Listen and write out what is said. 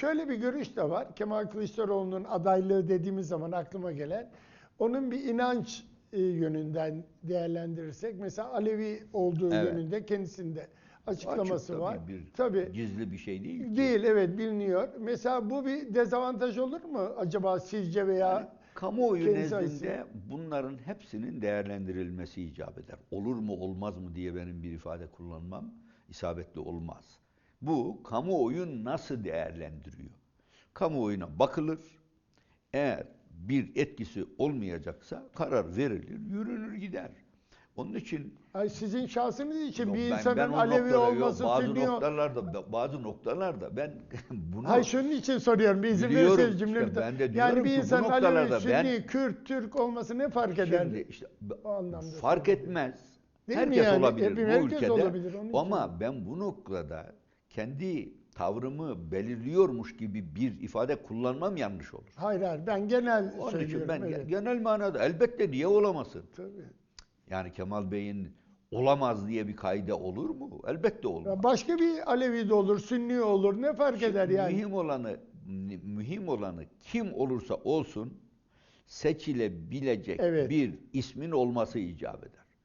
şöyle bir görüş de var. Kemal Kılıçdaroğlu'nun adaylığı dediğimiz zaman aklıma gelen onun bir inanç e, yönünden değerlendirirsek mesela Alevi olduğu Evet. yönünde kendisinde açıklaması Açık tabii, var. Bir, Tabii. Gizli bir şey değil ki. Değil evet biliniyor. Mesela bu bir dezavantaj olur mu acaba sizce veya Kamuoyu Kendisi nezdinde bunların hepsinin değerlendirilmesi icap eder. Olur mu olmaz mı diye benim bir ifade kullanmam isabetli olmaz. Bu kamuoyu nasıl değerlendiriyor? Kamuoyuna bakılır. Eğer bir etkisi olmayacaksa karar verilir, yürünür gider. Onun için Ay sizin şahsınız için Yok, bir ben- insanın ben Alevi yok, olması bazı Sünni ol- noktalarda bazı noktalarda ben bunu Hayır şunun için soruyorum. Bir izin verirseniz işte, cümlemi ben de yani bir insanın Alevi, Sünni, ben- Kürt, Türk olması ne fark eder? Şimdi işte O anlamda fark etmez. Değil herkes yani? olabilir Hepim- bu herkes ülkede. olabilir, onun için. Ama ben bu noktada kendi tavrımı belirliyormuş gibi bir ifade kullanmam yanlış olur. Hayır hayır ben genel Onun söylüyorum. için ben evet. genel manada elbette niye olamasın? Tabii. Yani Kemal Bey'in olamaz diye bir kaide olur mu? Elbette olmaz. Ya Başka bir Alevi de olur, Sünni olur ne fark eder yani? Mühim olanı mühim olanı kim olursa olsun seçilebilecek Evet. bir ismin olması icap eder.